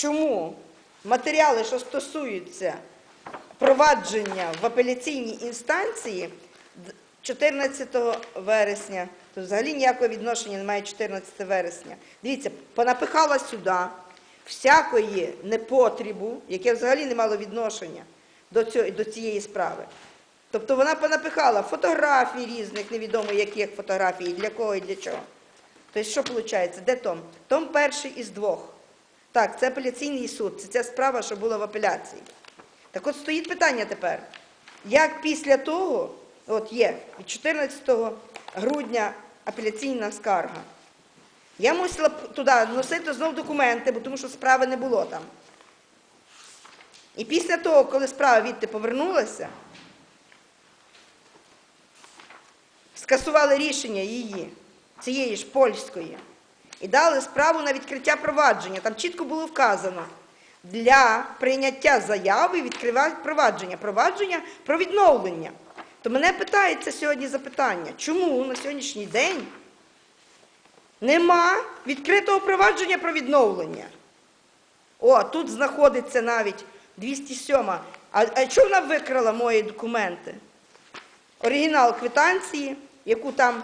чому матеріали, що стосуються провадження в апеляційній інстанції 14 вересня, то взагалі ніякого відношення немає 14 вересня. Дивіться, понапихала сюди всякої непотрібу, яке взагалі не мало відношення до, цього, до цієї справи. Тобто вона понапихала фотографій різних, невідомо яких фотографій, для кого і для чого. Тобто, що виходить? Де Том? Том перший із двох. Так, це апеляційний суд, це ця справа, що була в апеляції. Так от стоїть питання тепер. Як після того, от є від 14 грудня апеляційна скарга, я мусила туди носити знов документи, тому що справи не було там. І після того, коли справа відти повернулася, скасували рішення її, цієї ж польської, і дали справу на відкриття провадження. Там чітко було вказано. Для прийняття заяви відкривають провадження. Провадження про відновлення. То мене питається сьогодні запитання, чому на сьогоднішній день нема відкритого провадження про відновлення? О, тут знаходиться навіть 207. А, а чому вона викрала мої документи? Оригінал квитанції, яку там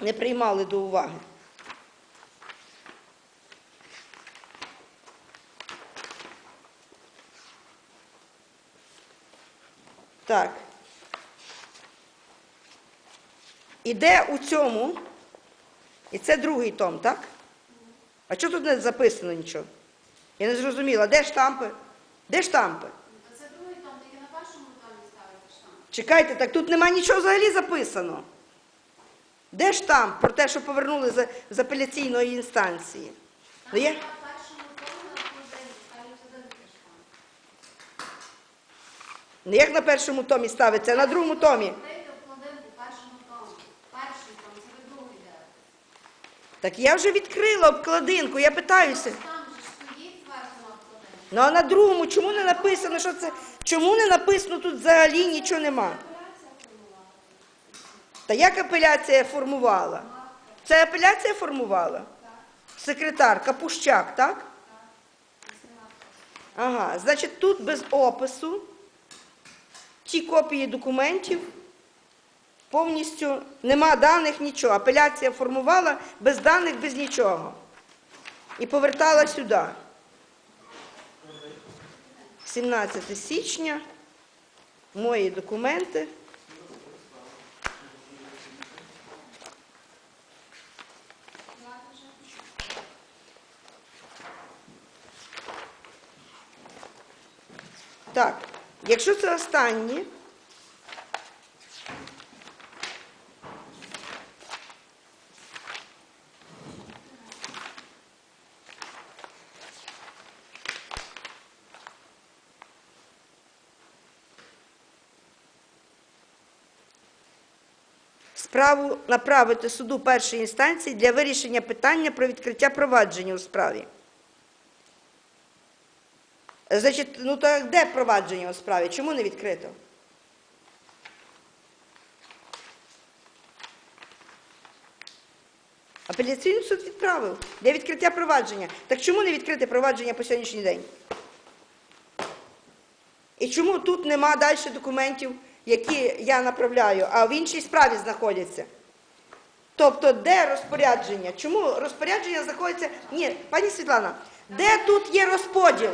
не приймали до уваги. Так. Іде у цьому, і це другий том, так? А чого тут не записано нічого? Я не зрозуміла, де штампи? Де штампи? Це другий том, тільки на першому томі ставиться штамп. Чекайте, так тут нема нічого взагалі записано. Де штамп про те, що повернули з, з апеляційної інстанції? Ну, є? на першому томі на холодильник ставлять один такий штамп. Не як на першому томі ставиться, а на другому томі. Так я вже відкрила обкладинку, я питаюся. Ну а на другому чому не написано, що це? Чому не написано тут взагалі нічого нема? Та як апеляція формувала? Це апеляція формувала? Секретар Капущак, так? Ага, значить, тут без опису ті копії документів повністю нема даних нічого. Апеляція формувала без даних, без нічого. І повертала сюди. 17 січня. Мої документи. Так, якщо це останні, справу направити суду першої інстанції для вирішення питання про відкриття провадження у справі. Значить, ну то де провадження у справі? Чому не відкрито? Апеляційний суд відправив для відкриття провадження. Так чому не відкрите провадження по сьогоднішній день? І чому тут нема далі документів, які я направляю, а в іншій справі знаходяться? Тобто, де розпорядження? Чому розпорядження знаходиться? Ні, пані Світлана, де тут є розподіл?